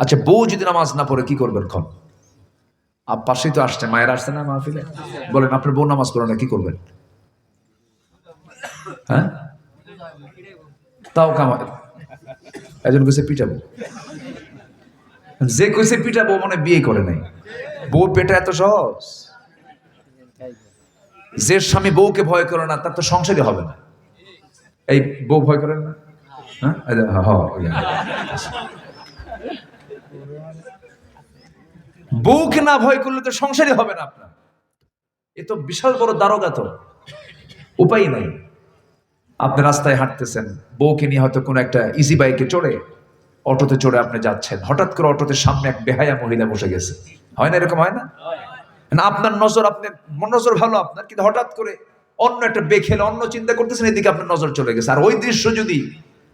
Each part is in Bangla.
আচ্ছা বউ যদি নামাজ না পড়ে কি করবেন খন পাশেই তো আসছে, মায়ের আসছে না মাহফিলে? বলেন, আপনার বউ নামাজ পড়ে না, কি করবেন? হ্যাঁ? তাও কামাই। একজন কইছে, পিটাবো। যে কইছে, পিটাবো মানে বিয়ে করে নাই। বউ পেটা এত সহজ? যে স্বামী বউকে ভয় করে না, তার তো সংসারই হবে না। এই বউ ভয় করেন না? হ্যাঁ এই যে, হ্যাঁ, হ্যাঁ, ওই যে। বউকে না ভয় করলে তো সংসারই হবে না আপনার। এ তো বিশাল বড় দারোগা তো। উপায় নাই। আপনি রাস্তায় হাঁটতেছেন, বউকে নিয়ে হয়তো কোনো একটা ইজি বাইকে চড়ে অটোতে চড়ে আপনি যাচ্ছেন। হঠাৎ করে অটোতে সামনে এক বেহায়া মহিলা বসে গেছে। হয় না এরকম হয় না? না, আপনার নজর আপনি, নজর ভালো আপনার, কিন্তু হঠাৎ করে অন্য একটা বেখেলে অন্য চিন্তা করতেছেন, এদিকে আপনার নজর চলে গেছে। আর ওই দৃশ্য যদি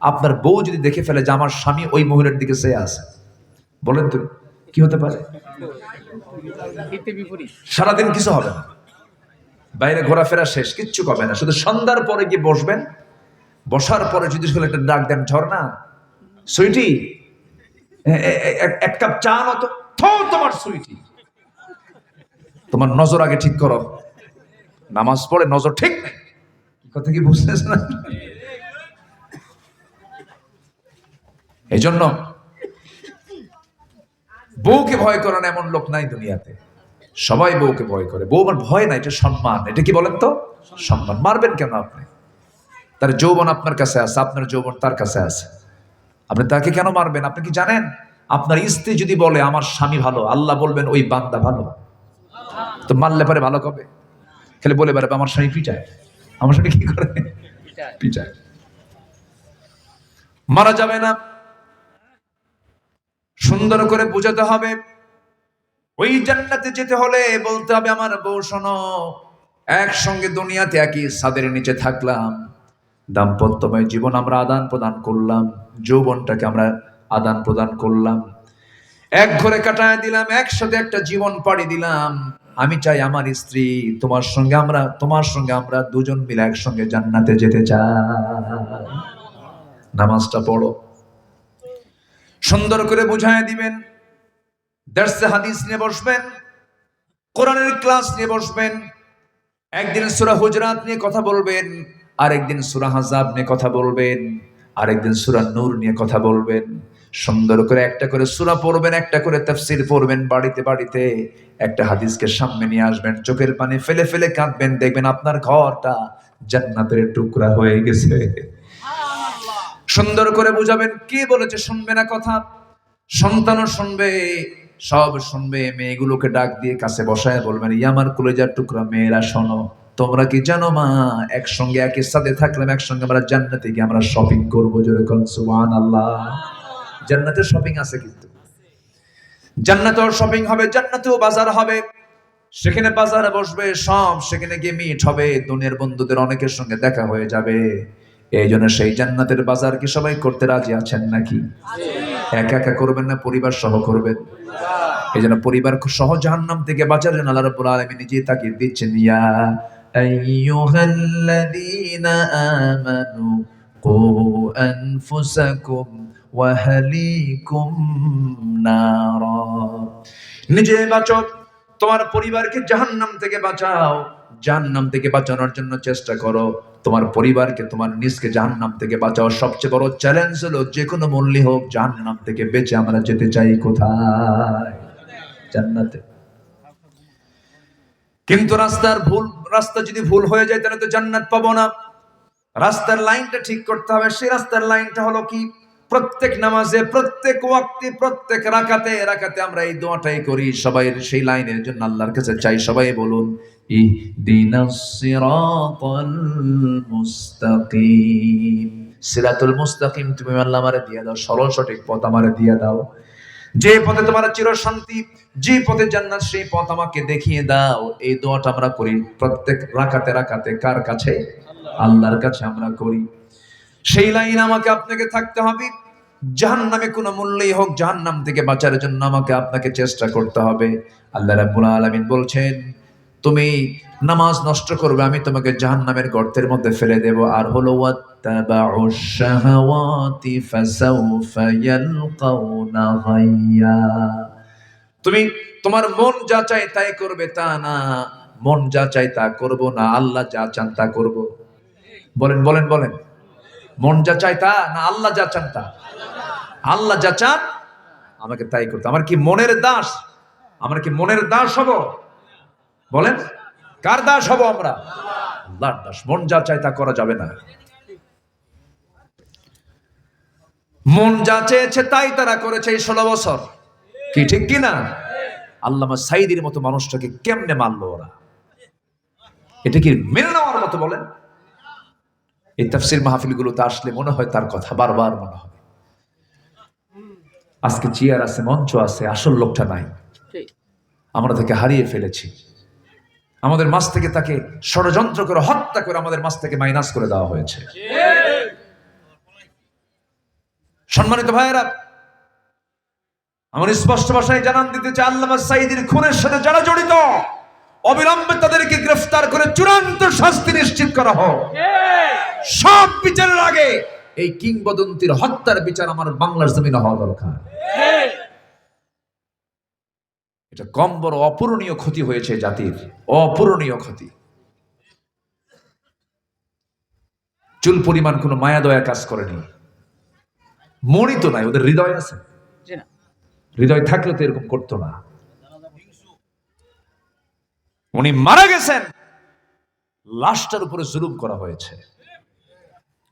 আপনার বউ যদি দেখে ফেলে যে আমার স্বামী ওই মহিলার দিকে সে আছে, বলেন তো। কি হতে পারে? সারাদিন কিছু হবে না। বাইরে ঘোরাফেরা শেষ, কিচ্ছু হবে না। শুধু সন্ধ্যার পরে গিয়ে বসবেন। বসার পরে যদি একটা ডাক দেন, ঝর্ণা। সুইটি? এক কাপ চা মতো তোমার সুইটি। তোমার নজর আগে ঠিক করো। নামাজ পড়ে নজর ঠিক। কথা কি বুঝতেছ না এই জন্য বউকে ভয় করেন এমন লোক নাই দুনিয়াতে। সবাই বউকে ভয় করে। বউ আমার ভয় না এটা সম্মান। এটা কি বলেন তো? সম্মান। মারবেন কেন আপনি? তার যৌবন আপনার কাছে আছে আপনার যৌবন তার কাছে আছে। আপনি তাকে কেন মারবেন? আপনি কি জানেন? আপনার স্ত্রী যদি বলে আমার স্বামী ভালো আল্লাহ বলবেন ওই বান্দা ভালো। তো মারলে পারে ভালো কবে? খালি বলে বেড়াবে আমার স্বামী পিটায়। আমার স্বামী কি করে? পিটায়। পিটায়। মারা যাবে না। সুন্দর করে বোঝাতে হবে। ওই জান্নাতে যেতে হলে বলতে হবে, আমার বউ, শোনো, একসঙ্গে দুনিয়াতে একই সাদের নিচে থাকলাম। দাম্পত্যময় জীবন আমরা আদান প্রদান করলাম, যৌবনটাকে আমরা আদান প্রদান করলাম। এক ঘরে কাটায় দিলাম, একসাথে একটা জীবন পাড়ি দিলাম। আমি চাই আমার স্ত্রী, তোমার সঙ্গে আমরা, তোমার সঙ্গে আমরা দুজন মিলে একসঙ্গে জান্নাতে যেতে চাই। নামাজটা পড়ো। সুন্দর করে বুঝায় দিবেন। দার্সে হাদিস নিয়ে বসবেন, কোরআনের ক্লাস নিয়ে বসবেন, একদিন সুরা হুজরাত নিয়ে কথা বলবেন, আরেকদিন সুরা হাজাব নিয়ে কথা বলবেন, আরেকদিন সুরা নূর নিয়ে কথা বলবেন। সুন্দর করে একটা করে সুরা পড়বেন, একটা করে তাফসির পড়বেন, বাড়িতে বাড়িতে একটা হাদিসকে সামনে নিয়ে আসবেন, চোখের পানি ফেলে ফেলে কাঁদবেন, দেখবেন আপনার ঘরটা জান্নাতের টুকরা হয়ে গেছে। সুন্দর করে বুঝাবেন। কে বলেছে, শুনবে না কথা? সন্তানও শুনবে, সব শুনবে। মেয়েগুলোকে ডাক দিয়ে কাছে বসায় বলবেন ই আমার কলেজার টুকরা মেয়েরা, শোনো, তোমরা কি জানো মা, একসঙ্গে একই সাথে থাকলাম, একসঙ্গে আমরা জান্নাতে গিয়ে আমরা শপিং করব যেরকম সুবহান আল্লাহ জান্নাতে শপিং আছে কিন্তু। জান্নাতেও শপিং হবে, জান্নাতেও বাজার হবে। সেখানে বাজারে বসবে, সব সেখানে গিয়ে মিট হবে। দুনিয়ার বন্ধুদের অনেকের সঙ্গে দেখা হয়ে যাবে। এই জন্য সেই জান্নাতের বাজার কি সবাই করতে রাজি আছেন নাকি? একা একা করবেন না, পরিবার সহ করবেন? এই জন্য পরিবার সহ জাহান্নাম থেকে বাঁচার জন্য আল্লাহ রাব্বুল আলামিন নিজেই তাকিয়ে দিচ্ছেন, ইয়া আইয়ুহাল্লাযীনা আমানু কু আনফুসাকুম ওয়া আহলিকুম নারা। নিজে বাঁচো, তোমার পরিবারকে জাহান্নাম থেকে বাঁচাও। জাহান্নাম থেকে বাঁচানোর জন্য চেষ্টা করো। তোমার পরিবারকে, তোমার নিজকে জাহান্নাম থেকে বাঁচাও সবচেয়ে বড় চ্যালেঞ্জ হলো যে কোনো মূল্যে হোক জাহান্নাম থেকে বেঁচে আমরা যেতে চাই কোথায়? জান্নাতে। কিন্তু রাস্তার ভুল, রাস্তা যদি ভুল হয়ে যায় তাহলে তো জান্নাত পাবো না। রাস্তার লাইনটা ঠিক করতে হবে। সেই রাস্তার লাইনটা হলো কি? প্রত্যেক নামাজে, প্রত্যেক ওয়াক্তে, প্রত্যেক রাকাতে রাকাতে আমরা এই দোয়াটাই করি। সবাই সেই লাইনের জন্য আল্লাহর কাছে চাই। সবাই বলুন ইহদিনাস সিরাতাল মুস্তাকিম সিরাতুল মুস্তাকিম, তুমি আল্লাহ আমারে দিয়ে দাও, সরল সঠিক পথ আমারে দিয়ে দাও। যে পথে তোমার চির শান্তি যে পথে জান্নাত, সেই পথ আমাকে দেখিয়ে দাও। এই দোয়াটা আমরা করি প্রত্যেক রাকাতে রাকাতে। কার কাছে? আল্লাহর কাছে আমরা করি। সেই লাইন আমাকে আপনাকে থাকতে হবে। জাহান নামে কোনো মূল্যই হোক জাহান নাম থেকে বাঁচার জন্য আমাকে আপনাকে চেষ্টা করতে হবে। আল্লাহ রাব্বুল আলামিন বলছেন তুমি নামাজ নষ্ট করবে, আমি তোমাকে জাহান্নামের গর্তের মধ্যে ফেলে দেব। আর হলো তুমি তোমার মন যা চাই তাই করবে, তা না। মন যা চাই তা করব না, আল্লাহ যা চান তা করব। বলেন বলেন বলেন। মন যা চাই তা না, আল্লাহ যা চান তা? আল্লাহ যা চান, আমাকে তাই করতে। আমার কি মনের দাস? আমার কি মনের দাস হব? বলেন কার দাস হব আমরা? আল্লাহর দাস মন যা চাই তা করা যাবে না। মন যা চেয়েছে তাই তারা করেছে এই ষোলো বছর। কি ঠিক কি না? আল্লামা সাইদির মতো মানুষটাকে কেমনে মারলো ওরা? এটা কি মেনে নেওয়ার মতো বলেন? এই তাফসির মাহফিলগুলোতে আসলে মনে হয় তার কথা বারবার মনে হয় আজকে চেয়ার আছে মঞ্চ আছে আসল লোকটা নাই। আমরা তাকে হারিয়ে ফেলেছি। আমাদের মাছ থেকে তাকে ষড়যন্ত্র করে হত্যা করে আমাদের মাছ থেকে মাইনাস করে দেওয়া হয়েছে। সম্মানিত ভাইয়েরা আমার স্পষ্ট ভাষায় জানান দিতে চাই আল্লামা সাইদির খুনের সাথে যারা জড়িত, অবিলম্বে তাদেরকে গ্রেফতার করে চূড়ান্ত শাস্তি নিশ্চিত করা হোক। সব বিচারের আগে এই কিংবদন্তির হত্যার বিচার আমার বাংলার জমিনে হওয়া দরকার। এটা কম বড় অপূরণীয় ক্ষতি হয়েছে জাতির। অপূরণীয় ক্ষতি। চুল পরিমাণ কোনো মায়া দয়া কাজ করেনি। মনই তো নাই ওদের হৃদয় আছে। হৃদয় থাকলে তো এরকম করতো না। উনি মারা গেছেন। লাশটার উপরে জুলুম করা হয়েছে।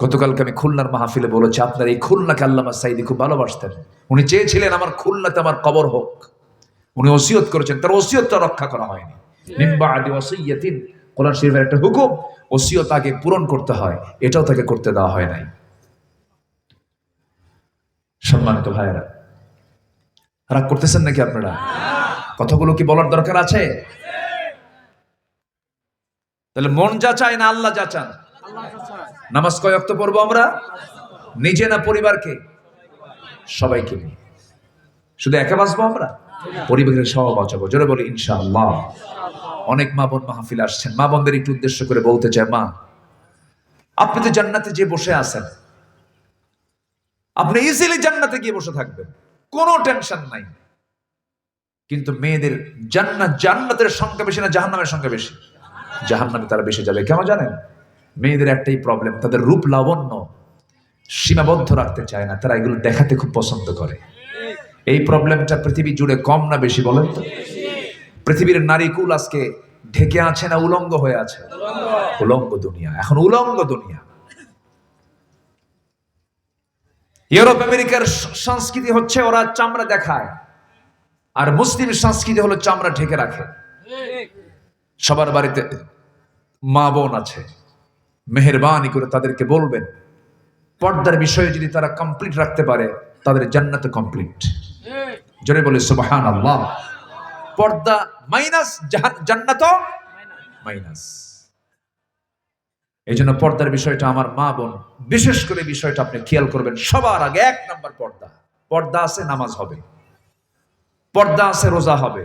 গতকালকে আমি খুলনার মাহফিলে বলেছি আপনার এই খুলনাকে আল্লামা সাইদি খুব ভালোবাসতেন। উনি চেয়েছিলেন আমার খুলনাতে আমার কবর হোক। উনি ওসিয়ত করেছেন, তার ওসিয়তটা রক্ষা করা হয়নি। নিম্বা আদি ওসিয়াতিন কোরআন শরীফের একটা হুকুম, ওসিয়ত আগে পূরণ করতে হয়, এটাও তাকে করতে দেওয়া হয় নাই। সম্মানিত ভাইয়েরা, রাগ করতেছেন নাকি আপনারা? কথাগুলো কি বলার দরকার আছে? তাহলে মন যা চায় না, আল্লাহ যা চান। নামাজ কয় অক্ত পড়ব আমরা? নিজে না পরিবারকে? সবাইকে নিয়ে। শুধু একা বাঁচবো আমরা? পরিবারের সহ বাঁচাবো জোরে বলি, ইনশাআল্লাহ। অনেক মা বোন মাহফিল আসছেন। মা বোনদের একটু উদ্দেশ্য করে বলতে চায় মা, আপনি তো জান্নাতে যে বসে আছেন। আপনি ইজিলি জান্নাতে গিয়ে বসে থাকবেন। কোনো টেনশন নাই। কিন্তু মেয়েদের জান্নাত, জান্নাতের সংখ্যা বেশি না জাহান্নামের সংখ্যা বেশি? জাহান্নামে তারা বেশি যাবে। কেন জানেন? মেয়েদের একটাই প্রবলেম তাদের রূপ লাবণ্য সীমাবদ্ধ রাখতে চায় না। তারা এগুলো দেখাতে খুব পছন্দ করে। এই প্রবলেমটা পৃথিবী জুড়ে কম না বেশি বলেন তো? পৃথিবীর নারী কুল আজকে ঢেকে আছে না উলঙ্গ হয়ে আছে? উলঙ্গ দুনিয়া। এখন উলঙ্গ দুনিয়া। ইউরোপ, আমেরিকার সংস্কৃতি হচ্ছে ওরা চামড়া দেখায়। আর মুসলিম সংস্কৃতি হলো চামড়া ঢেকে রাখে। সবার বাড়িতে মা বোন আছে। মেহরবানি করে তাদেরকে বলবেন, পর্দার বিষয়ে যদি তারা কমপ্লিট রাখতে পারে, তাদের জান্নাত কমপ্লিট জোরে বলে সুবহান আল্লাহ পর্দা মাইনাস জান্নাত মাইনাস। এই জন্য পর্দার বিষয়টা আমার মা বোন, বিশেষ করে বিষয়টা আপনি খেয়াল করবেন, সবার আগে এক নাম্বার পর্দা। পর্দা আছে, নামাজ হবে। পর্দা আছে, রোজা হবে।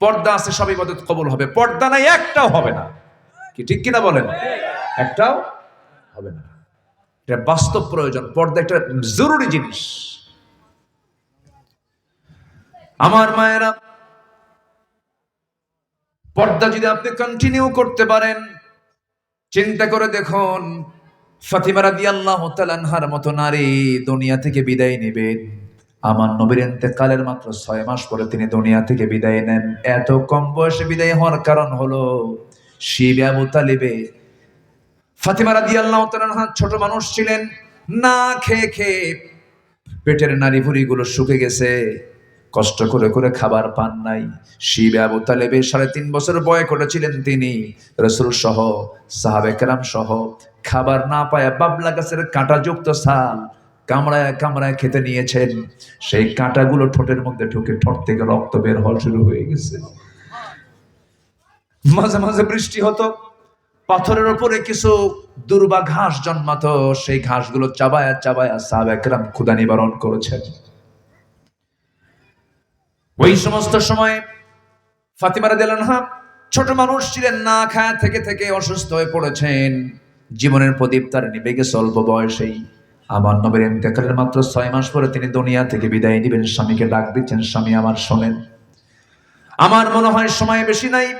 পর্দা আছে, সব ইবাদত কবুল হবে। পর্দা নাই, একটাও হবে না। কি ঠিক কিনা বলেন? একটাও হবে না। এটা বাস্তব প্রয়োজন। পর্দা একটা জরুরি জিনিস। আমার মায়েরা, পর্দা যদি আপনি কন্টিনিউ করতে পারেন, চিন্তা করে দেখুন, ফাতিমা রাদিয়াল্লাহু তাআলা মতো নারী দুনিয়া থেকে বিদায় নেবেন। আমার নবীর ইন্তেকালের মাত্র ছয় মাস পরে তিনি দুনিয়া থেকে বিদায় নেন। এত কম বয়সে বিদায় হওয়ার কারণ হলো, শিব আবু তালিবে ফাতিমা রাদিয়াল্লাহু তাআলা ছোট মানুষ ছিলেন, না খেয়ে খেয়ে পেটের নারী ভুড়িগুলো শুকে গেছে। কষ্ট করে করে খাবার পান নাই। শিব আবু তালেবে সাড়ে তিন বছর বয় করেছিলেন তিনি। রসুল সহ, সাহাবে কেরাম সহ, খাবার না পায় বাবলা গাছের কাঁটাযুক্ত সাল কামড়ায় কামড়ায় খেতে নিয়েছেন। সেই কাঁটাগুলো ঠোঁটের মধ্যে ঢুকে ঠোঁট থেকে রক্ত বের হওয়া শুরু হয়ে গেছে। মাঝে মাঝে বৃষ্টি হতো, পাথরের উপরে কিছু দুর্বা ঘাস জন্মাতো, সেই ঘাসগুলো চাবায়া চাবায়া সাহাবে একরাম ক্ষুদা নিবারণ করেছেন। ওই সমস্ত সময় ফাতিমারা রাদিয়াল্লাহু আনহা ছোট মানুষ ছিলেন, না খায়, থেকে থেকে অসুস্থ হয়ে পড়েছেন। জীবনের প্রদীপ তার নিভে গেছে অল্প বয়সেই। আমার নবীর ইন্তেকালের মাত্র ছয় মাস পরে তিনি দুনিয়া থেকে বিদায় নেবেন। স্বামীকে ডাক দিচ্ছেন, স্বামী, আমার শোনেন। আমার মনে হয় সময় বেশি নাই।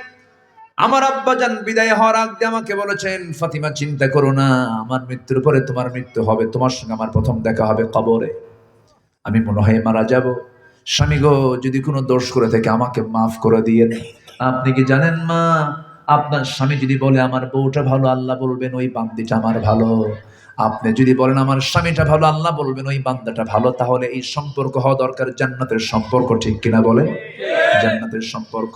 আমার আব্বা যান বিদায় হওয়ার আগে আমাকে বলেছেন, ফাতিমা, চিন্তা করো না, আমার মৃত্যুর পরে তোমার মৃত্যু হবে। তোমার সঙ্গে আমার প্রথম দেখা হবে কবরে। আমি মনে হয় মারা যাব। স্বামী গো, যদি কোনো দোষ করে থাকে, আমাকে মাফ করে দিয়ে আপনি কি জানেন মা? আপনার স্বামী যদি বলে, আমার বউটা ভালো, আল্লাহ বলবেন, ওই বান্দিটা আমার ভালো। আপনি যদি বলেন, আমার স্বামীটা ভালো, আল্লাহ বলবেন, ওই বান্দাটা ভালো, তাহলে এই সম্পর্ক হওয়া দরকার জান্নাতের সম্পর্ক, ঠিক কিনা বলেন? জান্নাতের সম্পর্ক।